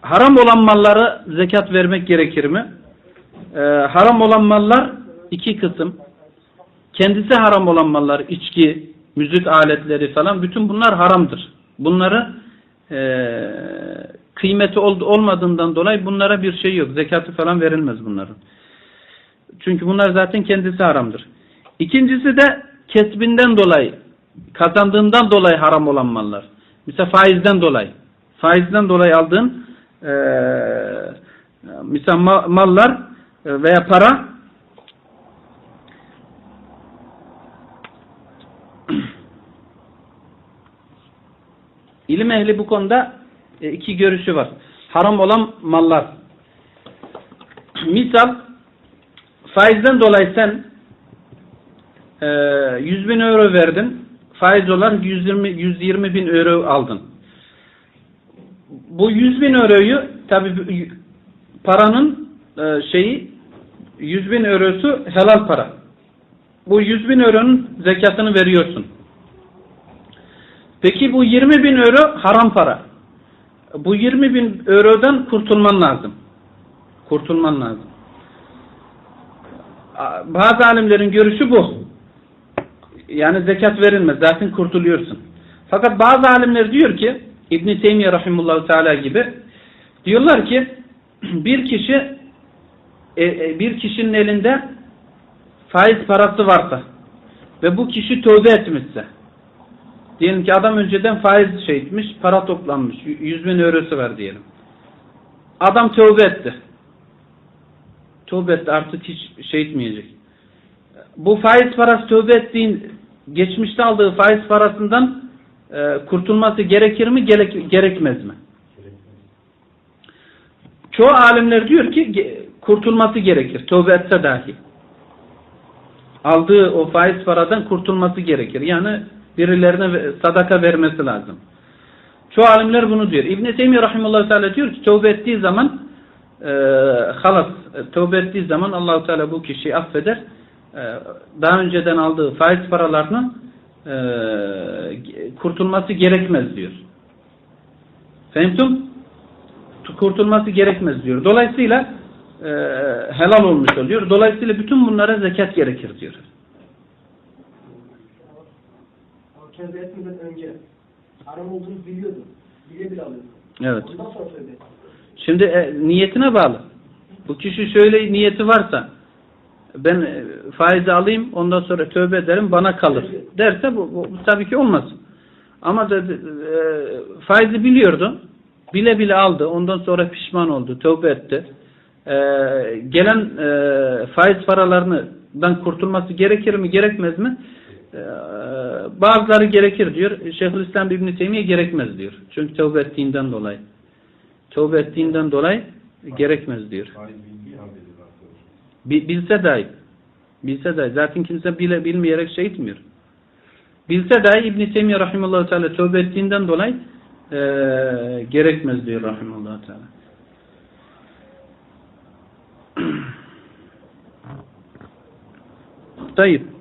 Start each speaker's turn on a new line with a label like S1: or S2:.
S1: haram olan mallara zekat vermek gerekir mi? Ee, haram olan mallar iki kısım. Kendisi haram olan mallar, içki, müzik aletleri falan bütün bunlar haramdır. Bunları eee, kıymeti ol- olmadığından dolayı bunlara bir şey yok. Zekatı falan verilmez bunların. Çünkü bunlar zaten kendisi haramdır. İkincisi de kesbinden dolayı, kazandığından dolayı haram olan mallar. Mesela faizden dolayı. Faizden dolayı aldığın mesela ma- mallar e, veya para İlim ehli bu konuda e, iki görüşü var. Haram olan mallar. Misal faizden dolayı sen e, 100 bin euro verdin. Faiz olarak 120, 120 bin euro aldın. Bu 100 bin euroyu tabi paranın e, şeyi 100 bin eurosu helal para. Bu 100 bin euronun zekatını veriyorsun. Peki bu 20 bin euro haram para. Bu 20 bin eurodan kurtulman lazım. Kurtulman lazım. Bazı alimlerin görüşü bu. Yani zekat verilmez. Zaten kurtuluyorsun. Fakat bazı alimler diyor ki İbn Teymiyye rahimehullah teala gibi diyorlar ki bir kişi e, e, bir kişinin elinde faiz parası varsa ve bu kişi tövbe etmişse Diyelim ki adam önceden faiz şey etmiş, para toplanmış. 100 bin eurosu var diyelim. Adam tövbe etti. Tövbe etti artık hiç şey etmeyecek. Bu faiz parası tövbe ettiğin, geçmişte aldığı faiz parasından e, kurtulması gerekir mi, gerek, gerekmez mi? Çoğu alimler diyor ki kurtulması gerekir, tövbe etse dahi. Aldığı o faiz paradan kurtulması gerekir. Yani birilerine sadaka vermesi lazım. Çoğu alimler bunu diyor. İbn-i Teymiye Rahimullah Teala diyor ki tövbe ettiği zaman e, halas, e, tövbe ettiği zaman Allahu Teala bu kişiyi affeder. E, daha önceden aldığı faiz paralarını e, kurtulması gerekmez diyor. Fehmtum? Kurtulması gerekmez diyor. Dolayısıyla e, helal olmuş oluyor. Dolayısıyla bütün bunlara zekat gerekir diyor.
S2: Tövbe etmeden önce haram olduğunu biliyordun. Bile bile alıyordun.
S1: Evet.
S2: Ondan sonra tövbe.
S1: Şimdi e, niyetine bağlı. Bu kişi şöyle niyeti varsa ben e, faizi alayım ondan sonra tövbe ederim bana kalır derse bu, bu, bu tabii ki olmaz. Ama da, e, faizi biliyordu. Bile bile aldı. Ondan sonra pişman oldu. Tövbe etti. E, gelen e, faiz paralarından kurtulması gerekir mi gerekmez mi? E, bazıları gerekir diyor. Şeyhülislam İbn Teymiye gerekmez diyor. Çünkü tövbe ettiğinden dolayı. Tövbe ettiğinden dolayı gerekmez diyor. Bi- Bilse dahi. Bilse dahi. Zaten kimse bile bilmeyerek şey etmiyor. Bilse dahi İbn-i Teymiye Rahimullah Teala tövbe ettiğinden dolayı eee, gerekmez diyor Rahimullah Teala. Tayyip.